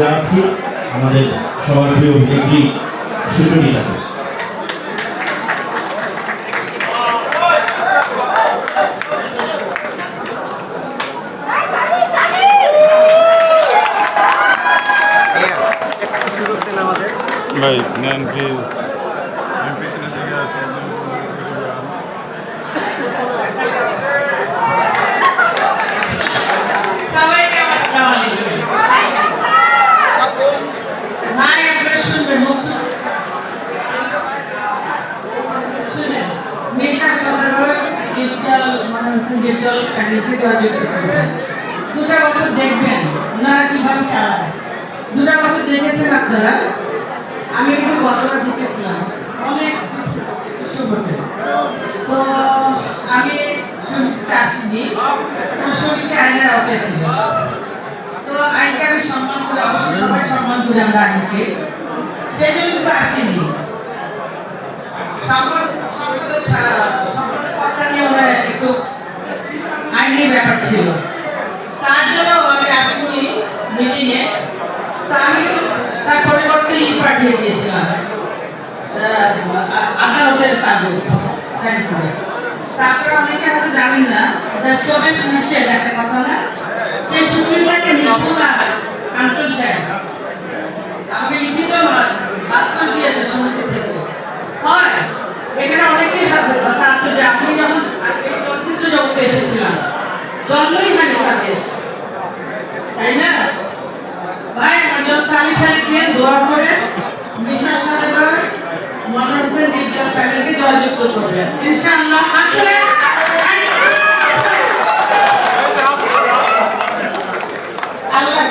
যাচ্ছি আমাদের সবার প্রিয় অভিনেত্রী সুচরিতাকে ভাই নেন প্লিজ সবাইকে দুটা বছর দেখবেন ওনারা দুটা বছর দেখেছেন আপনারা আমি কিন্তু গতবার দেখেছিলাম অনেক তো আমি শুনতে আসিনি শরীরকে আইনের তো আইনকে আমি সম্মান করি সম্মান আমরা আইনকে। সেই জন্য কিন্তু সম্পদ আইনি ব্যাপার ছিল। তার জন্য আমি আসিনি মিটিংয়ে তা আমি তার পরিবর্তে ই পাঠিয়ে দিয়েছিলাম। আদালতের কাগজ। ব্যাংক তারপরে অনেকে হয়তো জানেন না প্রবেশ নিষেধ, একটা কথা না। সেই সুবিধাকে নিপুণা তাদের তাই না? ভাই, একজন তালি তালি দিয়ে দোয়া করে বিশ্বাস করে করে মনে নিজের ফ্যামিলিকে জয়যুক্ত করবেন। ইনশাআল্লাহ। আসলে আল্লাহ।